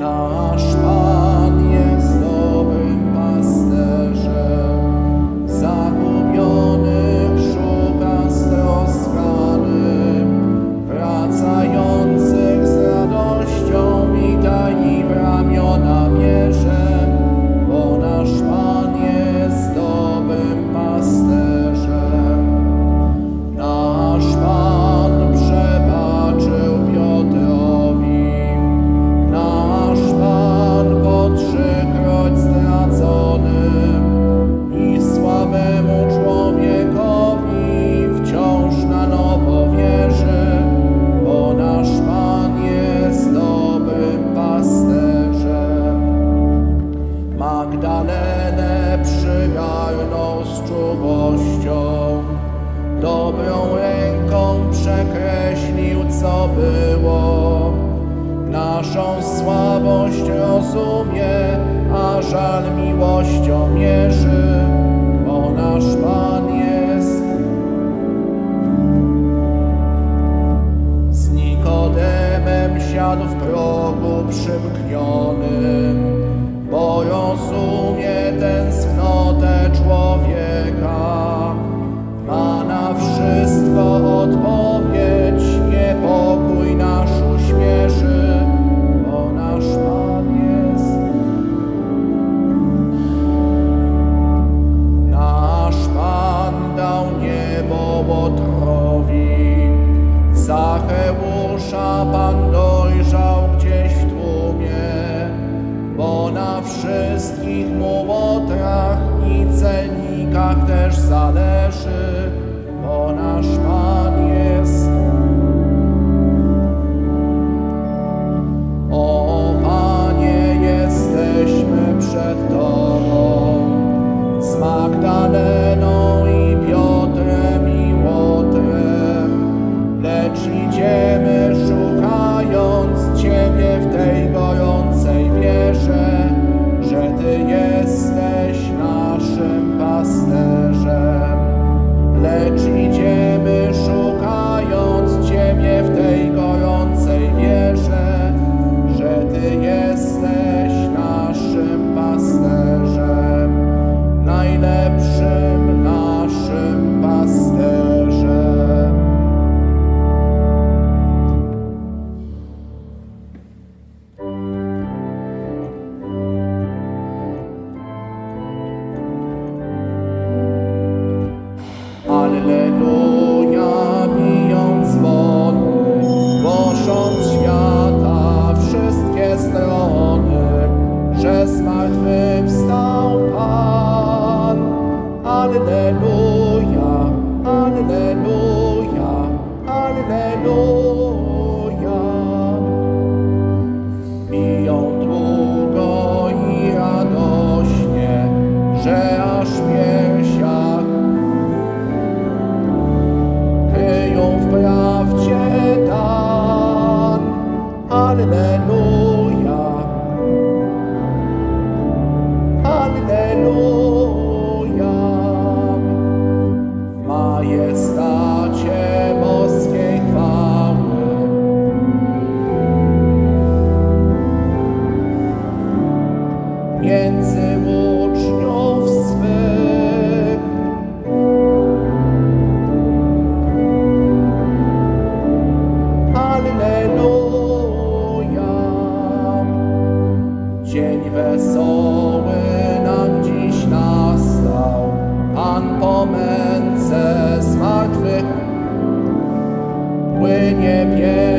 нашу. miłością, dobrą ręką przekreślił, co było. Naszą słabość rozumie, a żal miłością mierzy, bo nasz Pan jest. Z Nikodemem siadł w progu przymknionym, bo rozumie, wszystkich młotrach i celnikach też zależy, bo nasz Pan. and I know wesoły nam dziś nastał, Pan po męce zmartwych płynie pies.